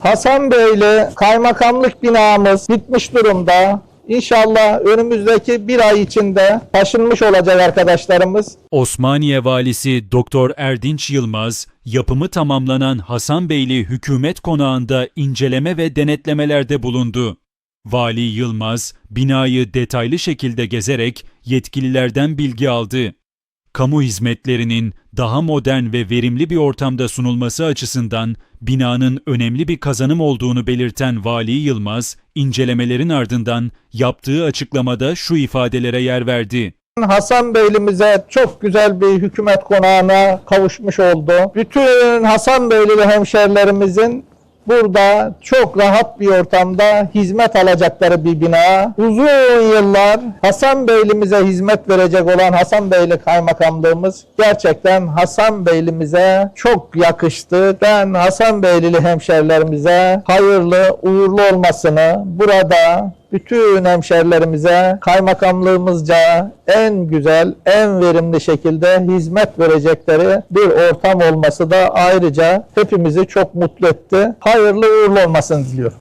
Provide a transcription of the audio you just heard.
Hasan Beyli kaymakamlık binamız bitmiş durumda. İnşallah önümüzdeki bir ay içinde taşınmış olacak arkadaşlarımız. Osmaniye Valisi Doktor Erdinç Yılmaz, yapımı tamamlanan Hasanbeyli Hükümet Konağı'nda inceleme ve denetlemelerde bulundu. Vali Yılmaz, binayı detaylı şekilde gezerek yetkililerden bilgi aldı. Kamu hizmetlerinin daha modern ve verimli bir ortamda sunulması açısından binanın önemli bir kazanım olduğunu belirten Vali Yılmaz, incelemelerin ardından yaptığı açıklamada şu ifadelere yer verdi. Hasan Beylimize çok güzel bir hükümet konağına kavuşmuş oldu. Bütün Hasan Beylili hemşerilerimizin burada çok rahat bir ortamda hizmet alacakları bir bina. Uzun yıllar Hasan Beylimize hizmet verecek olan Hasan Beyli Kaymakamlığımız gerçekten Hasan Beylimize çok yakıştı. Ben Hasan Beylili hemşerilerimize hayırlı, uğurlu olmasını burada bütün hemşerilerimize kaymakamlığımızca en güzel, en verimli şekilde hizmet verecekleri bir ortam olması da ayrıca hepimizi çok mutlu etti. Hayırlı uğurlu olmasını diliyorum.